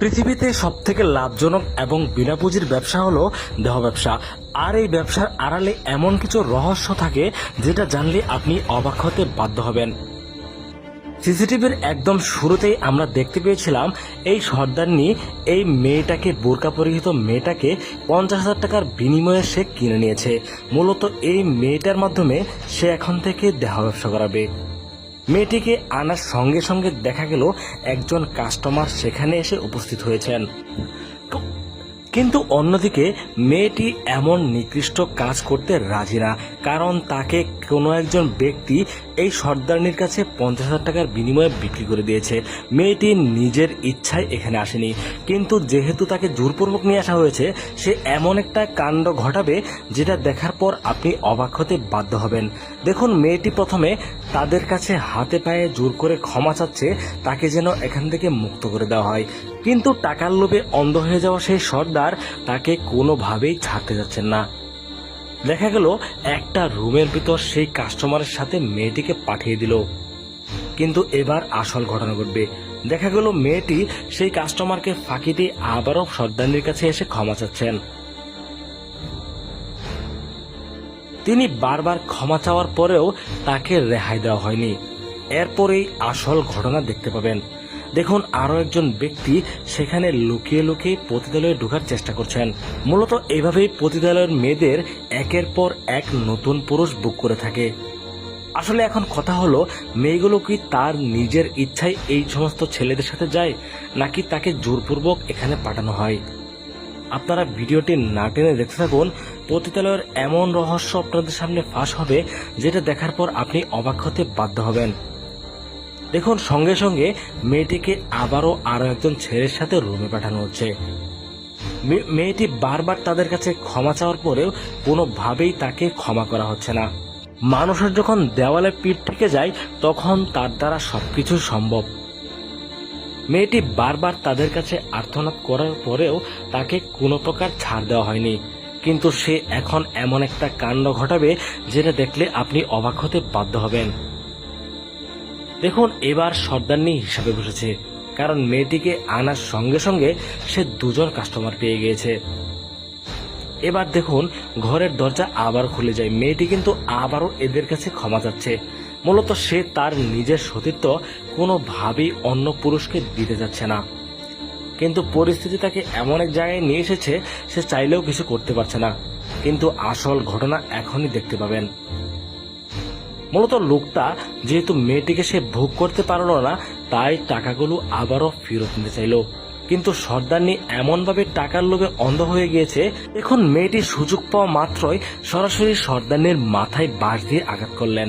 পৃথিবীতে সবথেকে লাভজনক এবং বিনা পুঁজির ব্যবসা হলো দেহ ব্যবসা। আর এই ব্যবসার আড়ালে এমন কিছু রহস্য থাকে যেটা জানলে আপনি অবাক হতে বাধ্য হবেন। সিসিটিভির একদম শুরুতেই আমরা দেখতে পেয়েছিলাম এই সর্দারনি এই মেয়েটাকে, বোরকা পরিহিত মেয়েটাকে পঞ্চাশ হাজার টাকার বিনিময়ে সে কিনে নিয়েছে। মূলত এই মেয়েটার মাধ্যমে সে এখন থেকে দেহ ব্যবসা করাবে। মেয়েটিকে আনার সঙ্গে সঙ্গে দেখা গেল একজন কাস্টমার সেখানে এসে উপস্থিত হয়েছেন। কিন্তু অন্যদিকে, মেয়েটি এমন নিকৃষ্ট কাজ করতে রাজি না, কারণ তাকে কোনো একজন ব্যক্তি এই সর্দারনির কাছে পঞ্চাশ হাজার টাকার বিনিময়ে বিক্রি করে দিয়েছে। মেয়েটি নিজের ইচ্ছায় এখানে আসেনি। কিন্তু যেহেতু তাকে জোরপূর্বক নিয়ে আসা হয়েছে, সে এমন একটা কাণ্ড ঘটাবে যেটা দেখার পর আপনি অবাক হতে বাধ্য হবেন। দেখুন, মেয়েটি প্রথমে তাদের কাছে হাতে পায়ে জোর করে ক্ষমা চাচ্ছে, তাকে যেন এখান থেকে মুক্ত করে দেওয়া হয়। কিন্তু টাকার লোভে অন্ধ হয়ে যাওয়া সেই সর্দার তাকে কোনোভাবেই ছাড়তে যাচ্ছেন না। দেখা গেল, একটা রুমের ভিতর সেই কাস্টমারের সাথে মেয়েটিকে পাঠিয়ে দিল। কিন্তু এবার আসল ঘটনা ঘটবে। দেখা গেল, মেয়েটি সেই কাস্টমারকে ফাঁকি দিয়ে আবারও সর্দারনির কাছে এসে ক্ষমা চাচ্ছেন। তিনি বারবার ক্ষমা চাওয়ার পরেও তাকে রেহাই দেওয়া হয়নি। এরপরেই আসল ঘটনা দেখতে পাবেন। দেখুন আরও একজন ব্যক্তি সেখানে লুকিয়ে লুকিয়ে পতিতালয়ে ঢোকার চেষ্টা করছেন। মূলত এভাবেই পতিতালয়ের মেয়েদের একের পর এক নতুন পুরুষ বুক করে থাকে। আসলে এখন কথা হলো, মেয়েগুলো কি তার নিজের ইচ্ছায় এই সমস্ত ছেলেদের সাথে যায়, নাকি তাকে জোরপূর্বক এখানে পাঠানো হয়? আপনারা ভিডিওটি না টেনে দেখতে থাকুন, পতিতালয়ের এমন রহস্য আপনাদের সামনে ফাঁস হবে, যেটা দেখার পর আপনি অবাক হতে বাধ্য হবেন। দেখুন, সঙ্গে সঙ্গে মেয়েটিকে আবারও আরও একজন ছেলের সাথে রুমে পাঠানো হচ্ছে। মেয়েটি বারবার তাদের কাছে ক্ষমা চাওয়ার পরেও কোনোভাবেই তাকে ক্ষমা করা হচ্ছে না। মানুষের যখন দেওয়ালে পিঠ থেকে যায়, তখন তার দ্বারা সবকিছু সম্ভব। মেয়েটি বারবার তাদের কাছে আর্তনাদ করার পরেও তাকে কোনো প্রকার ছাড় দেওয়া হয়নি। কিন্তু সে এখন এমন একটা কাণ্ড ঘটাবে, যেটা দেখলে আপনি অবাক হতে বাধ্য হবেন। দেখুন, এবার সর্দারনি হিসাবে বসেছে, কারণ মেয়েটিকে আনার সঙ্গে সঙ্গে সে দুজন কাস্টমার পেয়ে গিয়েছে। এবার দেখুন, ঘরের দরজা আবার খুলে যায়, মেয়েটি কিন্তু আবারও এদের কাছে ক্ষমা চাচ্ছে। মূলত সে তার নিজের সতীত্ব কোনোভাবেই অন্য পুরুষকে দিতে যাচ্ছে না। কিন্তু পরিস্থিতি তাকে এমন এক জায়গায় নিয়ে এসেছে, সে চাইলেও কিছু করতে পারছে না। কিন্তু আসল ঘটনা এখনই দেখতে পাবেন। মূলত লোকটা যেহেতু মেয়েটিকে সে ভোগ করতে পারল না, তাই টাকাগুলো আবারও ফেরত নিতে চাইল। কিন্তু সর্দারনি এমনভাবে টাকার লোভে অন্ধ হয়ে গিয়েছে, এখন মেয়েটি সুযোগ পাওয়া মাত্রই সরাসরি সর্দারনির মাথায় বাঁশ দিয়ে আঘাত করলেন।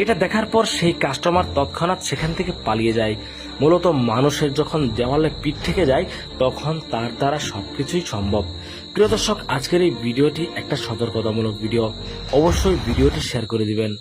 এটা দেখার পর সেই কাস্টমার তৎক্ষণাৎ সেখান থেকে পালিয়ে যায়। মূলত মানুষের যখন দেওয়ালে পিঠ থেকে যায়, তখন তার দ্বারা সবকিছুই সম্ভব। প্রিয় দর্শক, আজকের এই ভিডিওটি একটা সতর্কতামূলক ভিডিও। অবশ্যই ভিডিওটি শেয়ার করে দিবেন।